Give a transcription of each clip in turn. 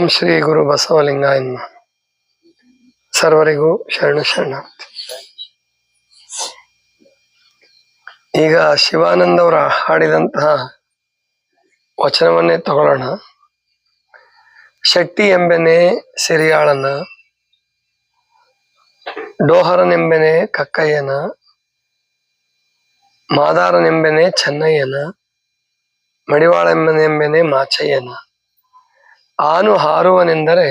ಓಂ ಶ್ರೀ ಗುರು ಬಸವಲಿಂಗ ಎನ್ನ ಸರ್ವರಿಗೂ ಶರಣು ಶರಣಾರ್ಥಿ ಈಗ ಶಿವಾನಂದ ಅವರ ಹಾಡಿದಂತಹ ವಚನವನ್ನೇ ತಗೊಳ್ಳೋಣ. ಶೆಟ್ಟಿ ಎಂಬೆನೆ ಸಿರಿಯಾಳನ ಡೋಹರನೆಂಬೆನೆ ಕಕ್ಕಯ್ಯನ ಮಾದಾರನೆಂಬೆನೆ ಚೆನ್ನಯ್ಯನ ಮಡಿವಾಳೆಂಬನೆಂಬೆನೆ ಮಾಚಯ್ಯನ. ಆನು ಹಾರುವನೆಂದರೆ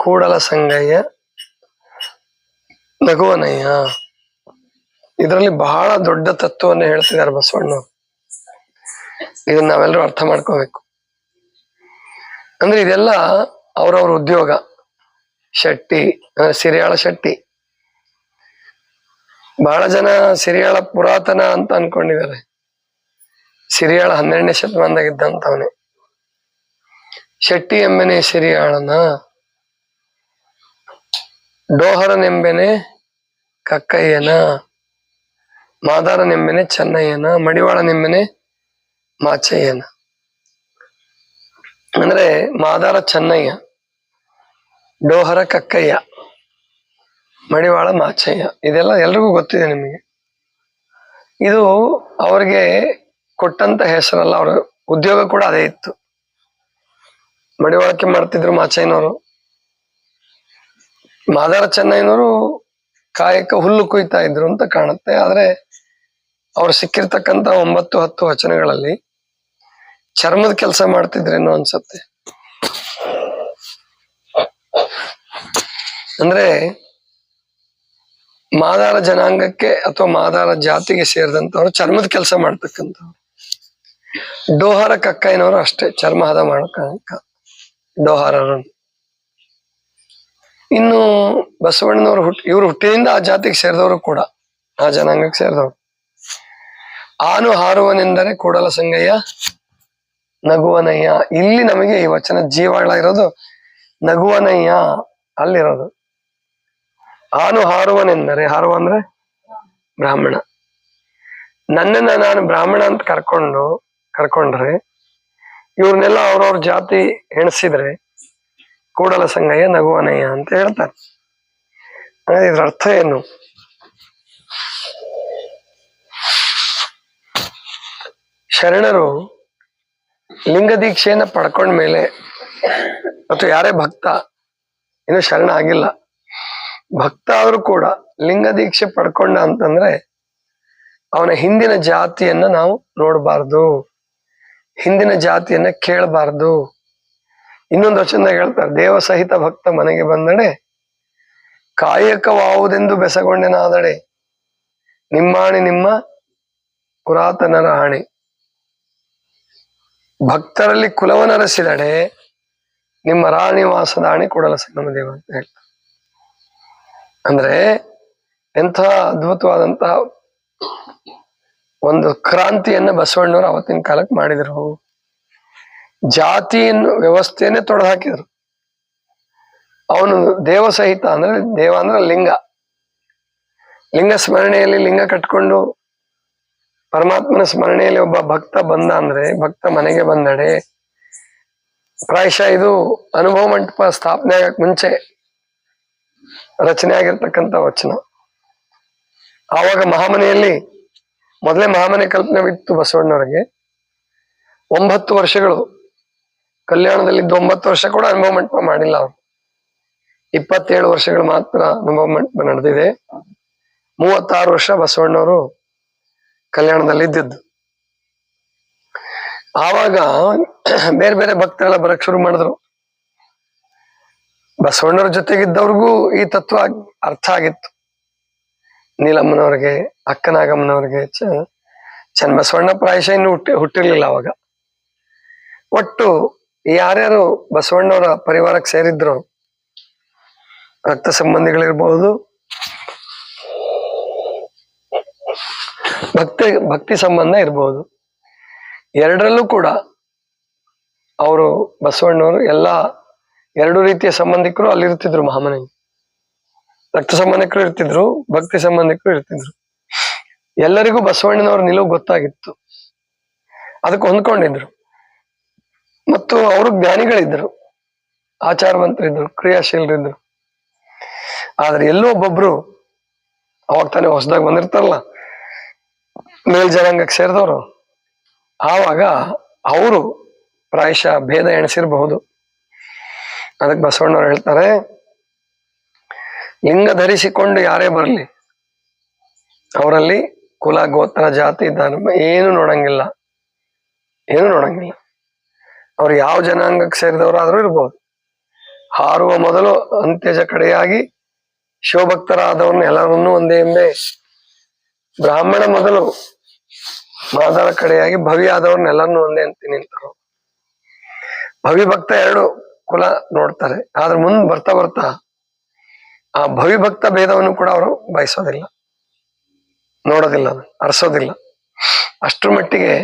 ಕೂಡಲ ಸಂಗಯ್ಯ ನಗುವನಯ್ಯ ಇದರಲ್ಲಿ ಬಹಳ ದೊಡ್ಡ ತತ್ವವನ್ನು ಹೇಳ್ತಿದ್ದಾರೆ ಬಸವಣ್ಣ ಇದನ್ನ ನಾವೆಲ್ಲರೂ ಅರ್ಥ ಮಾಡ್ಕೋಬೇಕು. ಅಂದ್ರೆ ಇದೆಲ್ಲ ಅವರವ್ರ ಉದ್ಯೋಗ. ಶೆಟ್ಟಿ ಅಂದ್ರೆ ಸಿರಿಯಾಳ ಶೆಟ್ಟಿ. ಬಹಳ ಜನ ಸಿರಿಯಾಳ ಪುರಾತನ ಅಂತ ಅನ್ಕೊಂಡಿದ್ದಾರೆ. ಸಿರಿಯಾಳ ಹನ್ನೆರಡನೇ ಶತಮಾನದಾಗಿದ್ದಂತವನೇ ಶೆಟ್ಟಿ ಎಂಬೆನೆ ಸಿರಿಯಾಳನ, ಡೋಹರನೆಂಬೆನೆ ಕಕ್ಕಯ್ಯನ, ಮಾದಾರನೆಂಬೆನೆ ಚೆನ್ನಯ್ಯನ, ಮಡಿವಾಳನೆಂಬೆನೆ ಮಾಚಯ್ಯನ. ಅಂದ್ರೆ ಮಾದಾರ ಚೆನ್ನಯ್ಯ, ಡೋಹರ ಕಕ್ಕಯ್ಯ, ಮಡಿವಾಳ ಮಾಚಯ್ಯ, ಇದೆಲ್ಲ ಎಲ್ರಿಗೂ ಗೊತ್ತಿದೆ ನಿಮಗೆ. ಇದು ಅವ್ರಿಗೆ ಕೊಟ್ಟಂತ ಹೆಸರಲ್ಲ, ಅವ್ರ ಉದ್ಯೋಗ ಕೂಡ ಅದೇ ಇತ್ತು. ಮಡಿವಾಳಕ್ಕೆ ಮಾಡ್ತಿದ್ರು ಮಾಚಯ್ಯನವರು. ಮಾದಾರ ಚೆನ್ನಯ್ಯನವರು ಕಾಯಕ ಹುಲ್ಲು ಕುಯ್ತಾ ಇದ್ರು ಅಂತ ಕಾಣುತ್ತೆ. ಆದ್ರೆ ಅವ್ರು ಸಿಕ್ಕಿರ್ತಕ್ಕಂತ ಒಂಬತ್ತು ಹತ್ತು ವಚನಗಳಲ್ಲಿ ಚರ್ಮದ ಕೆಲಸ ಮಾಡ್ತಿದ್ರೇನೋ ಅನ್ಸತ್ತೆ. ಅಂದ್ರೆ ಮಾದಾರ ಜನಾಂಗಕ್ಕೆ ಅಥವಾ ಮಾದಾರ ಜಾತಿಗೆ ಸೇರಿದಂತವ್ರು ಚರ್ಮದ ಕೆಲಸ ಮಾಡ್ತಕ್ಕಂಥವ್ರು. ಡೋಹರ ಕಕ್ಕಯ್ಯನವರು ಅಷ್ಟೇ, ಚರ್ಮ ಹದ ಮಾಡ್ಕ ಡೋಹಾರರು ಇನ್ನು ಬಸವಣ್ಣನವರು ಹುಟ್ ಇವರು ಹುಟ್ಟಿನಿಂದ ಆ ಜಾತಿಗೆ ಸೇರಿದವರು ಕೂಡ, ಆ ಜನಾಂಗಕ್ಕೆ ಸೇರಿದವರು. ಆನು ಹಾರುವನೆಂದರೆ ಕೂಡಲ ಸಂಗಯ್ಯ, ನಗುವನಯ್ಯ. ಇಲ್ಲಿ ನಮಗೆ ಈ ವಚನ ಜೀವಾಳ ಇರೋದು, ನಗುವನಯ್ಯ ಅಲ್ಲಿರೋದು. ಆನು ಹಾರುವನೆಂದರೆ, ಹಾರುವ ಅಂದ್ರೆ ಬ್ರಾಹ್ಮಣ. ನನ್ನನ್ನ ನಾನು ಬ್ರಾಹ್ಮಣ ಅಂತ ಕರ್ಕೊಂಡು, ಕರ್ಕೊಂಡ್ರೆ ಇವ್ರನ್ನೆಲ್ಲ ಅವ್ರವ್ರ ಜಾತಿ ಹೆಣಸಿದ್ರೆ ಕೂಡಲ ಸಂಗಯ್ಯ ನಗುವನಯ್ಯ ಅಂತ ಹೇಳ್ತಾರೆ. ಹಾಗಾದ್ರೆ ಇದ್ರ ಅರ್ಥ ಏನು? ಶರಣರು ಲಿಂಗ ದೀಕ್ಷೆಯನ್ನ ಪಡ್ಕೊಂಡ್ಮೇಲೆ ಅಥವಾ ಯಾರೇ ಭಕ್ತ, ಇನ್ನು ಶರಣ ಆಗಿಲ್ಲ. ಭಕ್ತ ಆದ್ರೂ ಕೂಡ ಲಿಂಗ ದೀಕ್ಷೆ ಪಡ್ಕೊಂಡ ಅಂತಂದ್ರೆ ಅವನ ಹಿಂದಿನ ಜಾತಿಯನ್ನ ನಾವು ನೋಡಬಾರ್ದು. ಹಿಂದಿನ ಜಾತಿಯನ್ನ ಕೇಳಬಾರ್ದು. ಇನ್ನೊಂದು ವಚನದಾಗ ಹೇಳ್ತಾರೆ, ದೇವ ಸಹಿತ ಭಕ್ತ ಮನೆಗೆ ಬಂದಡೆ, ಕಾಯಕವಾವುದೆಂದು ಬೆಸಗೊಂಡೆನಾದಡೆ, ನಿಮ್ಮಾಣಿ ನಿಮ್ಮ ಪುರಾತನರ ಆಣೆ. ಭಕ್ತರಲ್ಲಿ ಕುಲವನರಸಿದಡೆ ನಿಮ್ಮ ರಾಣಿವಾಸದ ಆಣೆ ಕೊಡಲ ನಮ್ಮ ದೇವ ಅಂತ ಹೇಳ್ತಾರೆ. ಅಂದ್ರೆ ಎಂಥ ಅದ್ಭುತವಾದಂತಹ ಒಂದು ಕ್ರಾಂತಿಯನ್ನ ಬಸವಣ್ಣವರು ಅವತ್ತಿನ ಕಾಲಕ್ಕೆ ಮಾಡಿದ್ರು. ಜಾತಿಯನ್ನು ವ್ಯವಸ್ಥೆನೆ ತೊಡೆದು ಹಾಕಿದ್ರು. ಅವನು ದೇವ ಸಹಿತ ಅಂದ್ರೆ ದೇವ ಅಂದ್ರೆ ಲಿಂಗ. ಲಿಂಗ ಸ್ಮರಣೆಯಲ್ಲಿ ಲಿಂಗ ಕಟ್ಕೊಂಡು ಪರಮಾತ್ಮನ ಸ್ಮರಣೆಯಲ್ಲಿ ಒಬ್ಬ ಭಕ್ತ ಬಂದ ಅಂದ್ರೆ, ಭಕ್ತ ಮನೆಗೆ ಬಂದಡೆ, ಪ್ರಾಯಶಃ ಇದು ಅನುಭವ ಮಂಟಪ ಸ್ಥಾಪನೆ ಆಗಕ್ ಮುಂಚೆ ರಚನೆ ಆಗಿರ್ತಕ್ಕಂಥ ವಚನ. ಆವಾಗ ಮಹಾಮನೆಯಲ್ಲಿ ಮೊದಲೇ ಮಹಾಮನೆ ಕಲ್ಪನೆ ಬಿತ್ತು ಬಸವಣ್ಣವರಿಗೆ. ಒಂಬತ್ತು ವರ್ಷಗಳು. ಕಲ್ಯಾಣದಲ್ಲಿದ್ದ ಒಂಬತ್ತು ವರ್ಷ ಕೂಡ ಅನುಭವ ಮಂಟಪ ಮಾಡಿಲ್ಲ ಅವರು. ಇಪ್ಪತ್ತೇಳು ವರ್ಷಗಳು ಮಾತ್ರ ಅನುಭವ ಮಂಟಪ ನಡೆದಿದೆ. ಮೂವತ್ತಾರು ವರ್ಷ ಬಸವಣ್ಣವರು ಕಲ್ಯಾಣದಲ್ಲಿ ಇದ್ದಿದ್ದು. ಆವಾಗ ಬೇರೆ ಬೇರೆ ಭಕ್ತರೆಲ್ಲ ಬರಕ್ ಶುರು ಮಾಡಿದ್ರು. ಬಸವಣ್ಣವ್ರ ಜೊತೆಗಿದ್ದವ್ರಿಗೂ ಈ ತತ್ವ ಅರ್ಥ ಆಗಿತ್ತು. ನೀಲಮ್ಮನವ್ರಿಗೆ, ಅಕ್ಕನಾಗಮ್ಮನವ್ರಿಗೆ ಚ ಚನ್ನ ಬಸವಣ್ಣ ಪ್ರಾಯಶಃ ಇನ್ನು ಹುಟ್ಟಿ, ಹುಟ್ಟಿರ್ಲಿಲ್ಲ ಅವಾಗ. ಒಟ್ಟು ಯಾರ್ಯಾರು ಬಸವಣ್ಣವರ ಪರಿವಾರಕ್ಕೆ ಸೇರಿದ್ರು ರಕ್ತ ಸಂಬಂಧಿಗಳಿರ್ಬಹುದು ಭಕ್ತಿ ಭಕ್ತಿ ಸಂಬಂಧ ಇರಬಹುದು ಎರಡರಲ್ಲೂ ಕೂಡ ಅವರು ಬಸವಣ್ಣವರು ಎಲ್ಲ ಎರಡು ರೀತಿಯ ಸಂಬಂಧಿಕರು ಅಲ್ಲಿರ್ತಿದ್ರು ಮಹಾಮನೆಗೆ. ರಕ್ತ ಸಂಬಂಧಿಕರು ಇರ್ತಿದ್ರು, ಭಕ್ತಿ ಸಂಬಂಧಿಕರು ಇರ್ತಿದ್ರು. ಎಲ್ಲರಿಗೂ ಬಸವಣ್ಣನವ್ರ ನಿಲುವು ಗೊತ್ತಾಗಿತ್ತು. ಅದಕ್ಕೆ ಹೊಂದ್ಕೊಂಡಿದ್ರು. ಮತ್ತು ಅವರು ಜ್ಞಾನಿಗಳಿದ್ರು ಆಚಾರವಂತರಿದ್ರು ಕ್ರಿಯಾಶೀಲರಿದ್ರು ಆದ್ರೆ ಎಲ್ಲೋ ಒಬ್ಬೊಬ್ರು ಅವಾಗ ತಾನೇ ಹೊಸದಾಗಿ ಬಂದಿರ್ತಾರಲ್ಲ ಮೇಲ್ಜನಾಂಗಕ್ಕೆ ಸೇರಿದವರು. ಆವಾಗ ಅವರು ಪ್ರಾಯಶಃ ಭೇದ ಎಣಿಸಿರಬಹುದು. ಅದಕ್ಕೆ ಬಸವಣ್ಣವ್ರು ಹೇಳ್ತಾರೆ ಲಿಂಗ ಧರಿಸಿಕೊಂಡು ಯಾರೇ ಬರಲಿ, ಅವರಲ್ಲಿ ಕುಲ ಗೋತ್ರ ಜಾತಿ ಧರ್ಮ ಏನು ನೋಡಂಗಿಲ್ಲ ಏನು ನೋಡಂಗಿಲ್ಲ. ಅವ್ರು ಯಾವ ಜನಾಂಗಕ್ಕೆ ಸೇರಿದವರಾದರೂ ಇರ್ಬೋದು. ಹಾರುವ ಮೊದಲು ಅಂತ್ಯಜ ಕಡೆಯಾಗಿ ಶಿವಭಕ್ತರಾದವ್ರನ್ನ ಎಲ್ಲರನ್ನೂ ಒಂದೇ ಹಿಂದೆ, ಬ್ರಾಹ್ಮಣ ಮೊದಲು ಮಾದರ ಕಡೆಯಾಗಿ ಭವಿ ಆದವ್ರನ್ನ ಎಲ್ಲರನ್ನೂ ಒಂದೇ ಅಂತ ನಿಂತರು. ಭವಿ ಭಕ್ತ ಎರಡು ಕುಲ ನೋಡ್ತಾರೆ, ಆದ್ರ ಮುಂದ್ ಬರ್ತಾ ಬರ್ತಾ ಆ ಭವಿಭಕ್ತ ಭೇದವನ್ನು ಕೂಡ ಅವರು ಬಯಸೋದಿಲ್ಲ. ನೋಡೋದಿಲ್ಲ, ಅರಸೋದಿಲ್ಲ. ಅಷ್ಟ್ರ ಮಟ್ಟಿಗೆ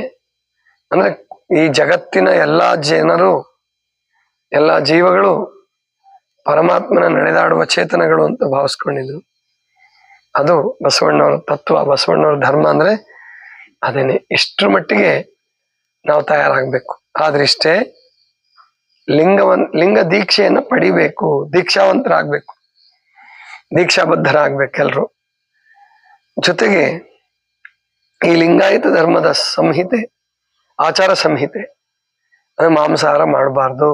ಅಂದ್ರೆ ಈ ಜಗತ್ತಿನ ಎಲ್ಲಾ ಜನರು, ಎಲ್ಲಾ ಜೀವಗಳು ಪರಮಾತ್ಮನ ನಡೆದಾಡುವ ಚೇತನಗಳು ಅಂತ ಭಾವಿಸ್ಕೊಂಡಿದ್ರು. ಅದು ಬಸವಣ್ಣವರ ತತ್ವ, ಬಸವಣ್ಣವರ ಧರ್ಮ ಅಂದ್ರೆ ಅದೇನೆ. ಇಷ್ಟರ ಮಟ್ಟಿಗೆ ನಾವು ತಯಾರಾಗಬೇಕು. ಆದ್ರೆ ಇಷ್ಟೇ ಲಿಂಗವನ್, ಲಿಂಗ ದೀಕ್ಷೆಯನ್ನು ಪಡಿಬೇಕು, ದೀಕ್ಷಾವಂತರಾಗ್ಬೇಕು. ದೀಕ್ಷಾಬದ್ಧರಾಗ್ಬೇಕು ಎಲ್ರು ಜೊತೆಗೆ ಈ ಲಿಂಗಾಯತ ಧರ್ಮದ ಸಂಹಿತೆ, ಆಚಾರ ಸಂಹಿತೆ, ಅಂದ್ರೆ ಮಾಂಸಾಹಾರ ಮಾಡಬಾರ್ದು,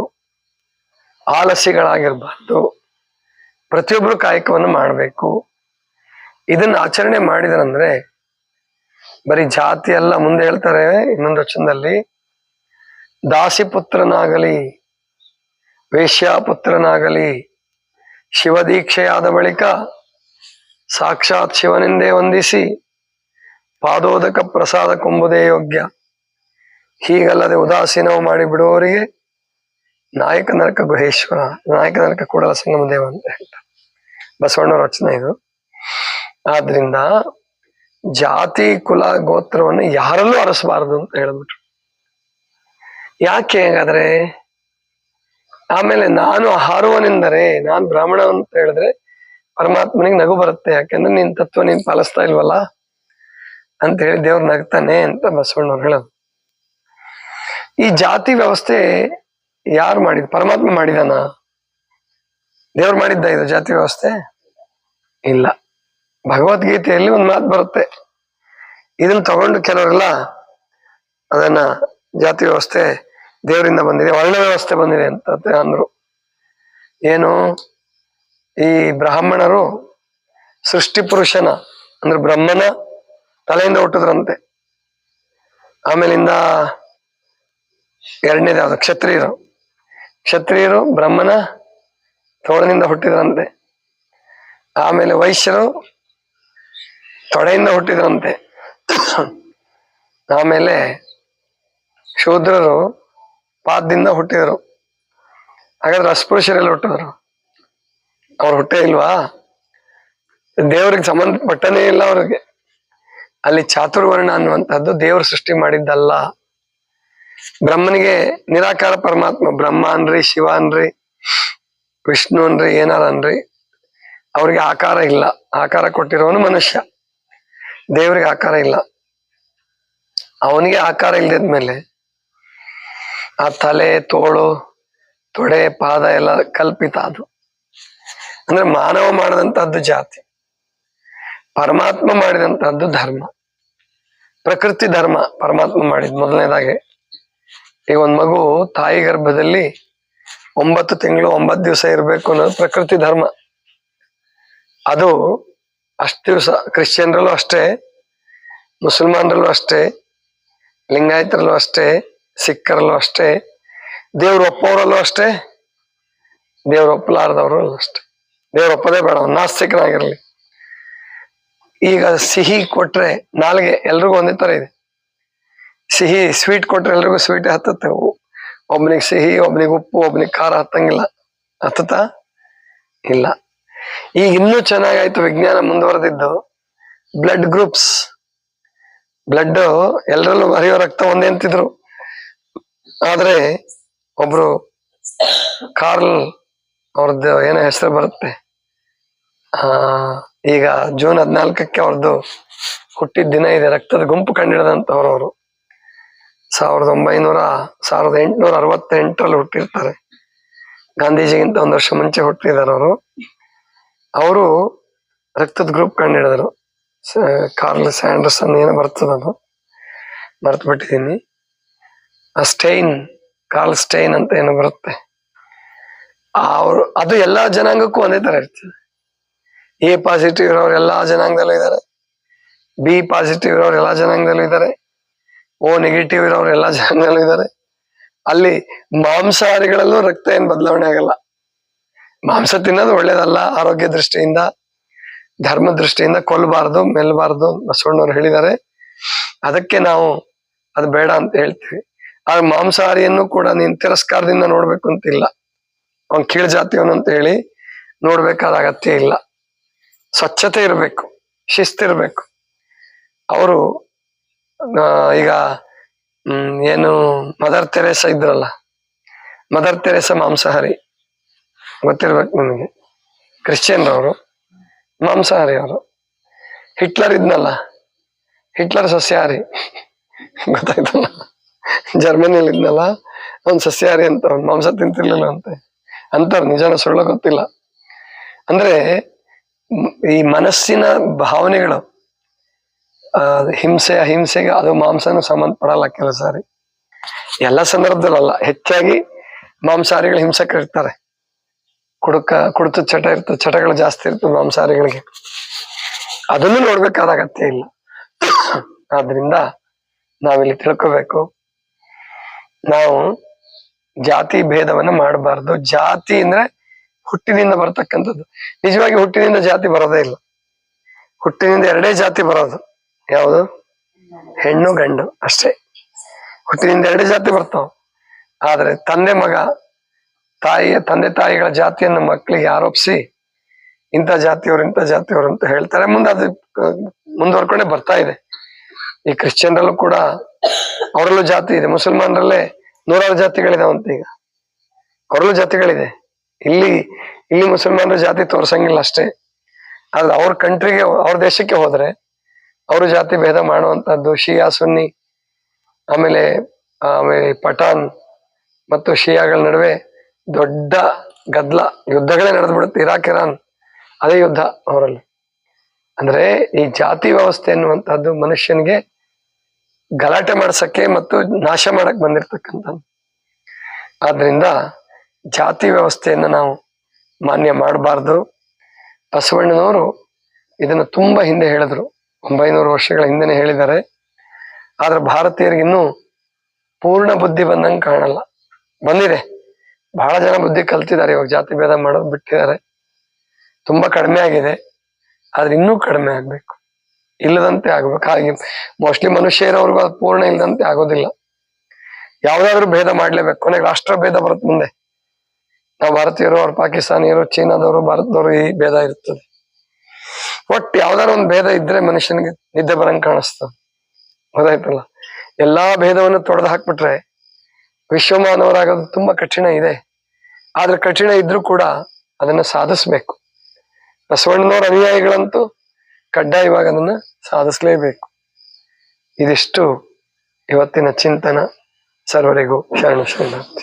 ಆಲಸ್ಯಗಳಾಗಿರ್ಬಾರ್ದು ಪ್ರತಿಯೊಬ್ಬರು ಕಾಯಕವನ್ನು ಮಾಡಬೇಕು. ಇದನ್ನ ಆಚರಣೆ ಮಾಡಿದ್ರಂದ್ರೆ ಬರೀ ಜಾತಿ ಎಲ್ಲ ಮುಂದೆ ಹೇಳ್ತಾರೆ ಇನ್ನೊಂದು ವಚನದಲ್ಲಿ ದಾಸಿ ಪುತ್ರನಾಗಲಿ ವೇಶ್ಯಾಪುತ್ರನಾಗಲಿ ಶಿವದೀಕ್ಷೆಯಾದ ಬಳಿಕ ಸಾಕ್ಷಾತ್ ಶಿವನೆಂದೇ ವಂದಿಸಿ ಪಾದೋದಕ ಪ್ರಸಾದ ಕೊಂಬುದೇ ಯೋಗ್ಯ. ಹೀಗಲ್ಲದೆ ಉದಾಸೀನವು ಮಾಡಿ ಬಿಡುವವರಿಗೆ ನಾಯಕ ನರಕ ಗುಹೇಶ್ವರ, ನಾಯಕ ನರಕ ಕೂಡಲ ಸಂಗಮ ದೇವ ಅಂತ ಹೇಳ್ತಾರೆ. ಬಸವಣ್ಣವ್ರ ರಚನೆ ಇದು. ಆದ್ರಿಂದ ಜಾತಿ, ಕುಲ, ಗೋತ್ರವನ್ನು ಯಾರಲ್ಲೂ ಅರಸಬಾರದು ಅಂತ ಹೇಳ್ಬಿಟ್ರು ಯಾಕೆ ಹಾಗಾದ್ರೆ ಆಮೇಲೆ ನಾನು ಹಾರುವನೆಂದರೆ, ನಾನ್ ಬ್ರಾಹ್ಮಣ ಅಂತ ಹೇಳಿದ್ರೆ, ಪರಮಾತ್ಮನಿಗೆ ನಗು ಬರುತ್ತೆ. ಯಾಕಂದ್ರೆ ನಿನ್ ತತ್ವ ನೀನ್ ಪಾಲಿಸ್ತಾ ಇಲ್ವಲ್ಲ? ಅಂತ ಹೇಳಿ ದೇವ್ರ ನಗ್ತಾನೆ ಅಂತ ಬಸವಣ್ಣವ್ರು ಹೇಳೋದು. ಈ ಜಾತಿ ವ್ಯವಸ್ಥೆ ಯಾರು ಮಾಡಿದ? ಪರಮಾತ್ಮ ಮಾಡಿದಾನ? ದೇವ್ರು ಮಾಡಿದ್ದ ಇದು ಜಾತಿ ವ್ಯವಸ್ಥೆ? ಇಲ್ಲ. ಭಗವದ್ಗೀತೆಯಲ್ಲಿ ಒಂದ್ ಮಾತು ಬರುತ್ತೆ. ಇದನ್ನ ತಗೊಂಡು ಕೆಲವರೆಲ್ಲ ಅದನ್ನ ಜಾತಿ ವ್ಯವಸ್ಥೆ ದೇವರಿಂದ ಬಂದಿದೆ ವರ್ಣ ವ್ಯವಸ್ಥೆ ಬಂದಿದೆ ಅಂತ ಅಂದ್ರು. ಏನು? ಈ ಬ್ರಾಹ್ಮಣರು ಸೃಷ್ಟಿ ಪುರುಷನ, ಅಂದ್ರೆ ಬ್ರಹ್ಮನ ತಲೆಯಿಂದ ಹುಟ್ಟಿದ್ರಂತೆ. ಆಮೇಲಿಂದ ಎರಡನೇದು ಯಾವುದು? ಕ್ಷತ್ರಿಯರು. ಕ್ಷತ್ರಿಯರು ಬ್ರಹ್ಮನ ತೋಳನಿಂದ ಹುಟ್ಟಿದ್ರಂತೆ. ಆಮೇಲೆ ವೈಶ್ಯರು ತೊಡೆಯಿಂದ ಹುಟ್ಟಿದ್ರಂತೆ. ಆಮೇಲೆ ಶೂದ್ರರು ಪಾದದಿಂದ ಹುಟ್ಟಿದ್ರು. ಹಾಗಾದ್ರೆ ಅಸ್ಪೃಶ್ಯರಲ್ಲಿ ಹುಟ್ಟಿದ್ರು. ಅವ್ರು ಹುಟ್ಟೇ ಇಲ್ವಾ? ದೇವ್ರಿಗೆ ಸಂಬಂಧಪಟ್ಟನೇ ಇಲ್ಲ ಅವ್ರಿಗೆ. ಅಲ್ಲಿ ಚಾತುರ್ವರ್ಣ ಅನ್ನುವಂಥದ್ದು ದೇವ್ರ ಸೃಷ್ಟಿ ಮಾಡಿದ್ದಲ್ಲ. ಬ್ರಹ್ಮನಿಗೆ ನಿರಾಕಾರ ಪರಮಾತ್ಮ, ಬ್ರಹ್ಮ ಅನ್ರಿ, ಶಿವ ಅನ್ರಿ, ವಿಷ್ಣು ಅನ್ರಿ, ಏನಾರ ಅನ್ರಿ, ಅವ್ರಿಗೆ ಆಕಾರ ಇಲ್ಲ. ಆಕಾರ ಕೊಟ್ಟಿರೋನು ಮನುಷ್ಯ. ದೇವ್ರಿಗೆ ಆಕಾರ ಇಲ್ಲ. ಅವನಿಗೆ ಆಕಾರ ಇಲ್ದಿದ್ಮೇಲೆ ಆ ತಲೆ, ತೋಳು, ತೊಡೆ, ಪಾದ ಎಲ್ಲ ಕಲ್ಪಿತ ಅದು. ಅಂದ್ರೆ ಮಾನವ ಮಾಡಿದಂತಹದ್ದು ಜಾತಿ. ಪರಮಾತ್ಮ ಮಾಡಿದಂತಹದ್ದು ಧರ್ಮ. ಪ್ರಕೃತಿ ಧರ್ಮ ಪರಮಾತ್ಮ ಮಾಡಿದ್ ಮೊದಲನೇದಾಗೆ, ಈಗ ಒಂದ್ ಮಗು ತಾಯಿ ಗರ್ಭದಲ್ಲಿ ಒಂಬತ್ತು ತಿಂಗಳು ಒಂಬತ್ತು ದಿವಸ ಇರಬೇಕು ಅನ್ನೋದು ಪ್ರಕೃತಿ ಧರ್ಮ. ಅದು ಅಷ್ಟು ದಿವಸ ಕ್ರಿಶ್ಚಿಯನ್ರಲ್ಲೂ ಅಷ್ಟೇ, ಮುಸಲ್ಮಾನರಲ್ಲೂ ಅಷ್ಟೇ, ಲಿಂಗಾಯತರಲ್ಲೂ ಅಷ್ಟೇ ಸಿಖ್ಖರಲ್ಲೂ ಅಷ್ಟೇ, ದೇವ್ರು ಒಪ್ಪವರಲ್ಲೂ ಅಷ್ಟೇ, ದೇವ್ರು ಒಪ್ಪಲಾರದವರು ಅಷ್ಟೇ. ದೇವ್ರು ಒಪ್ಪದೇ ಬೇಡ, ನಾಸ್ತಿಕರಾಗಿರಲಿ. ಈಗ ಸಿಹಿ ಕೊಟ್ರೆ ನಾಲ್ಗೆ ಎಲ್ರಿಗೂ ಒಂದೇ ತರ ಇದೆ. ಸಿಹಿ ಸ್ವೀಟ್ ಕೊಟ್ರೆ ಎಲ್ರಿಗೂ ಸ್ವೀಟ್ ಹತ್ತತ್ತೆ. ಒಬ್ನಿಗೆ ಸಿಹಿ, ಒಬ್ನಿಗೆ ಉಪ್ಪು, ಒಬ್ನಿಗೆ ಖಾರ ಹತ್ತಂಗಿಲ್ಲ. ಹತ್ತತಾ ಇಲ್ಲ. ಈಗ ಇನ್ನೂ ಚೆನ್ನಾಗಾಯ್ತು ವಿಜ್ಞಾನ ಮುಂದುವರೆದಿದ್ದು. Blood groups. ಬ್ಲಡ್ ಎಲ್ಲರಲ್ಲೂ ಹರಿಯೋ ರಕ್ತ ಒಂದೇ ಅಂತಿದ್ರು. ಆದ್ರೆ ಒಬ್ರು ಕಾರ್ಲ್ ಅವ್ರದ್ದು ಏನೋ ಹೆಸರು ಬರುತ್ತೆ. ಆ, ಈಗ ಜೂನ್ ಹದಿನಾಲ್ಕಕ್ಕೆ ಅವ್ರದ್ದು ಹುಟ್ಟಿದ ದಿನ ಇದೆ, ರಕ್ತದ ಗುಂಪು ಕಂಡಿಡದಂತವ್ರು ಅವರು ಸಾವಿರದ ಒಂಬೈನೂರ, ಸಾವಿರದ ಎಂಟುನೂರ ಅರವತ್ತೆಂಟರಲ್ಲಿ ಹುಟ್ಟಿರ್ತಾರೆ. ಗಾಂಧೀಜಿಗಿಂತ ಒಂದು ವರ್ಷ ಮುಂಚೆ ಹುಟ್ಟಿದ್ದಾರೆ ಅವರು. ಅವರು ರಕ್ತದ ಗ್ರೂಪ್ ಕಂಡು ಕಾರ್ಲ್ ಸ್ಯಾಂಡರ್ಸನ್ ಏನೋ ಬರ್ತದ ಅದು. ಬಿಟ್ಟಿದ್ದೀನಿ ಆ ಸ್ಟೈನ್ ಕಾರ್ಲ್ ಸ್ಟೈನ್ ಅಂತ ಏನು ಬರುತ್ತೆ. ಅವ್ರು, ಅದು ಎಲ್ಲಾ ಜನಾಂಗಕ್ಕೂ ಒಂದೇ ತರ ಇರ್ತದೆ. ಎ ಪಾಸಿಟಿವ್ ಇರೋರು ಎಲ್ಲಾ ಜನಾಂಗದಲ್ಲೂ ಇದ್ದಾರೆ ಬಿ ಪಾಸಿಟಿವ್ ಇರೋರು ಎಲ್ಲಾ ಜನಾಂಗದಲ್ಲೂ ಇದ್ದಾರೆ ಓ ನೆಗೆಟಿವ್ ಇರೋರು ಎಲ್ಲಾ ಜನಾಂಗದಲ್ಲೂ ಇದ್ದಾರೆ ಅಲ್ಲಿ ಮಾಂಸಾಹಾರಿಗಳಲ್ಲೂ ರಕ್ತ ಏನ್ ಬದಲಾವಣೆ ಆಗಲ್ಲ. ಮಾಂಸ ತಿನ್ನೋದು ಒಳ್ಳೇದಲ್ಲ, ಆರೋಗ್ಯ ದೃಷ್ಟಿಯಿಂದ, ಧರ್ಮ ದೃಷ್ಟಿಯಿಂದ ಕೊಲ್ಲಬಾರ್ದು ಮೆಲ್ಲಬಾರ್ದು ಬಸವಣ್ಣವ್ರು ಹೇಳಿದ್ದಾರೆ. ಅದಕ್ಕೆ ನಾವು ಅದು ಬೇಡ ಅಂತ ಹೇಳ್ತೀವಿ. ಆದ್ರೆ ಮಾಂಸಾಹಾರಿಯನ್ನು ಕೂಡ ನೀನ್ ತಿರಸ್ಕಾರದಿಂದ ನೋಡ್ಬೇಕು ಅಂತಿಲ್ಲ. ಅವನ್ ಕೀಳ್ ಅಂತ ಹೇಳಿ ನೋಡ್ಬೇಕಾದ ಅಗತ್ಯ ಇಲ್ಲ. ಸ್ವಚ್ಛತೆ ಇರಬೇಕು ಶಿಸ್ತಿರ್ಬೇಕು ಅವರು ಈಗ ಏನು ಮದರ್ ತೆರೇಸ ಇದ್ರಲ್ಲ ಮದರ್ ತೆರೇಸ ಮಾಂಸಾಹಾರಿ. ಗೊತ್ತಿರ್ಬೇಕು ನಿಮಗೆ? ಕ್ರಿಶ್ಚಿಯನ್ ಅವರು ಮಾಂಸಾಹಾರಿ ಅವರು ಹಿಟ್ಲರ್ ಇದ್ನಲ್ಲ, ಹಿಟ್ಲರ್ ಸಸ್ಯಾಹಾರಿ. ಗೊತ್ತಾಯ್ತಲ್ಲ? ಜರ್ಮನಿಯಲ್ಲಿ ಇದ್ನಲ್ಲ ಅವ್ನ್ ಸಸ್ಯಾಹಾರಿ ಅಂತ ಅವ್ನು ಮಾಂಸ ತಿಂತಿರ್ಲಿಲ್ಲ ಅಂತೆ. ಅಂತ ನಿಜಾನ ಸುಳ್ಳ ಗೊತ್ತಿಲ್ಲ. ಅಂದ್ರೆ, ಈ ಮನಸ್ಸಿನ ಭಾವನೆಗಳು ಹಿಂಸೆ, ಅಹಿಂಸೆಗೆ ಅದು ಮಾಂಸನೂ ಸಂಬಂಧಪಡಲ್ಲ ಕೆಲವು ಸಾರಿ. ಎಲ್ಲ ಸಂದರ್ಭದಲ್ಲ ಹೆಚ್ಚಾಗಿ ಮಾಂಸಾಹಾರಿಗಳು ಹಿಂಸಕರು ಇರ್ತಾರೆ. ಕುಡುಕ, ಕುಡಿತ ಚಟ ಇರ್ತದೆ ಚಟಗಳು ಜಾಸ್ತಿ ಇರ್ತದೆ ಮಾಂಸಾಹಾರಿಗಳಿಗೆ. ಅದನ್ನು ನೋಡ್ಬೇಕಾದ ಅಗತ್ಯ ಇಲ್ಲ. ಆದ್ರಿಂದ ನಾವಿಲ್ಲಿ ತಿಳ್ಕೋಬೇಕು. ನಾವು ಜಾತಿ ಭೇದವನ್ನ ಮಾಡಬಾರ್ದು. ಜಾತಿ ಅಂದ್ರೆ ಹುಟ್ಟಿನಿಂದ ಬರತಕ್ಕಂಥದ್ದು. ನಿಜವಾಗಿ ಹುಟ್ಟಿನಿಂದ ಜಾತಿ ಬರೋದೇ ಇಲ್ಲ. ಹುಟ್ಟಿನಿಂದ ಎರಡೇ ಜಾತಿ ಬರೋದು. ಯಾವುದು? ಹೆಣ್ಣು, ಗಂಡು ಅಷ್ಟೇ. ಹುಟ್ಟಿನಿಂದ ಎರಡೇ ಜಾತಿ ಬರ್ತಾವ. ಆದ್ರೆ ತಂದೆ ಮಗ, ತಾಯಿಯ ತಂದೆ ತಾಯಿಗಳ ಜಾತಿಯನ್ನು ಮಕ್ಕಳಿಗೆ ಆರೋಪಿಸಿ ಇಂಥ ಜಾತಿಯವರು ಇಂಥ ಜಾತಿಯವರು ಅಂತ ಹೇಳ್ತಾರೆ. ಮುಂದೆ ಅದು, ಮುಂದುವರ್ಕೊಂಡೇ ಬರ್ತಾ ಇದೆ. ಈ ಕ್ರಿಶ್ಚಿಯನ್ರಲ್ಲೂ ಕೂಡ ಅವರಲ್ಲೂ ಜಾತಿ ಇದೆ. ಮುಸಲ್ಮಾನರಲ್ಲೇ ನೂರಾರು ಜಾತಿಗಳಿದಾವಂತ ಈಗ. ಅವರಲ್ಲೂ ಜಾತಿಗಳಿದೆ. ಇಲ್ಲಿ ಇಲ್ಲಿ ಮುಸಲ್ಮಾನರ ಜಾತಿ ತೋರ್ಸಂಗಿಲ್ಲ ಅಷ್ಟೇ. ಆದ್ರೆ ಅವ್ರ ಕಂಟ್ರಿಗೆ, ಅವ್ರ ದೇಶಕ್ಕೆ ಹೋದ್ರೆ ಅವರು ಜಾತಿ ಭೇದ ಮಾಡುವಂತದ್ದು ಶಿಯಾ, ಸುನ್ನಿ, ಆಮೇಲೆ ಆಮೇಲೆ ಪಠಾನ್ ಮತ್ತು ಶಿಯಾಗಳ ನಡುವೆ ದೊಡ್ಡ ಗದ್ಲ, ಯುದ್ಧಗಳೇ ನಡೆದು ಬಿಡುತ್ತೆ ಇರಾಕ್, ಇರಾನ್, ಅದೇ ಯುದ್ಧ ಅವರಲ್ಲಿ. ಅಂದ್ರೆ ಈ ಜಾತಿ ವ್ಯವಸ್ಥೆ ಎನ್ನುವಂತಹದ್ದು ಮನುಷ್ಯನಿಗೆ ಗಲಾಟೆ ಮಾಡ್ಸಕ್ಕೆ ಮತ್ತು ನಾಶ ಮಾಡಕ್ ಬಂದಿರ್ತಕ್ಕಂಥ ಆದ್ರಿಂದ ಜಾತಿ ವ್ಯವಸ್ಥೆಯನ್ನು ನಾವು ಮಾನ್ಯ ಮಾಡಬಾರ್ದು. ಬಸವಣ್ಣನವರು ಇದನ್ನು ತುಂಬಾ ಹಿಂದೆ ಹೇಳಿದ್ರು. ಒಂಬೈನೂರು ವರ್ಷಗಳ ಹಿಂದೆನೆ ಹೇಳಿದ್ದಾರೆ. ಆದ್ರೆ ಭಾರತೀಯರಿಗೆ ಇನ್ನೂ ಪೂರ್ಣ ಬುದ್ಧಿ ಬಂದಂಗೆ ಕಾಣಲ್ಲ. ಬಂದಿದೆ. ಬಹಳ ಜನ ಬುದ್ಧಿ ಕಲ್ತಿದ್ದಾರೆ. ಇವಾಗ ಜಾತಿ ಭೇದ ಮಾಡೋದು ಬಿಟ್ಟಿದ್ದಾರೆ. ತುಂಬಾ ಕಡಿಮೆ ಆಗಿದೆ. ಆದ್ರೆ ಇನ್ನೂ ಕಡಿಮೆ ಆಗ್ಬೇಕು. ಇಲ್ಲದಂತೆ ಆಗ್ಬೇಕು. ಹಾಗೆ ಮೋಸ್ಟ್ಲಿ ಮನುಷ್ಯ ಇರೋರ್ಗು ಅದು ಪೂರ್ಣ ಇಲ್ಲದಂತೆ ಆಗೋದಿಲ್ಲ. ಯಾವ್ದಾದ್ರು ಭೇದ ಮಾಡ್ಲೇಬೇಕು. ಕೊನೆಗೆ ರಾಷ್ಟ್ರ ಭೇದ ಬರುತ್ತೆ ಮುಂದೆ. ನಾವು ಭಾರತೀಯರು, ಅವ್ರು ಪಾಕಿಸ್ತಾನಿಯರು, ಚೀನಾದವರು, ಭಾರತದವರು ಈ ಭೇದ ಇರ್ತದೆ. ಒಟ್ಟು ಯಾವ್ದಾದ್ರು ಒಂದು ಭೇದ ಇದ್ರೆ ಮನುಷ್ಯನಿಗೆ ನಿದ್ದೆ ಬರಂಗ್ ಕಾಣಿಸ್ತದೆ ಗೊತ್ತಾಯ್ತಲ್ಲ? ಎಲ್ಲಾ ಭೇದವನ್ನು ತೊಡೆದು ಹಾಕ್ಬಿಟ್ರೆ ವಿಶ್ವಮಾನವರಾಗೋದು ತುಂಬಾ ಕಠಿಣ ಇದೆ. ಆದ್ರೆ ಕಠಿಣ ಇದ್ರೂ ಕೂಡ ಅದನ್ನ ಸಾಧಿಸ್ಬೇಕು. ಬಸವಣ್ಣನವರ ಅನುಯಾಯಿಗಳಂತೂ ಕಡ್ಡಾಯವಾಗಿ ಅದನ್ನ ಸಾಧಿಸಲೇಬೇಕು. ಇದಿಷ್ಟು ಇವತ್ತಿನ ಚಿಂತನ. ಸರ್ವರಿಗೂ ಶರಣ ಶರಣಾರ್ಥಿ.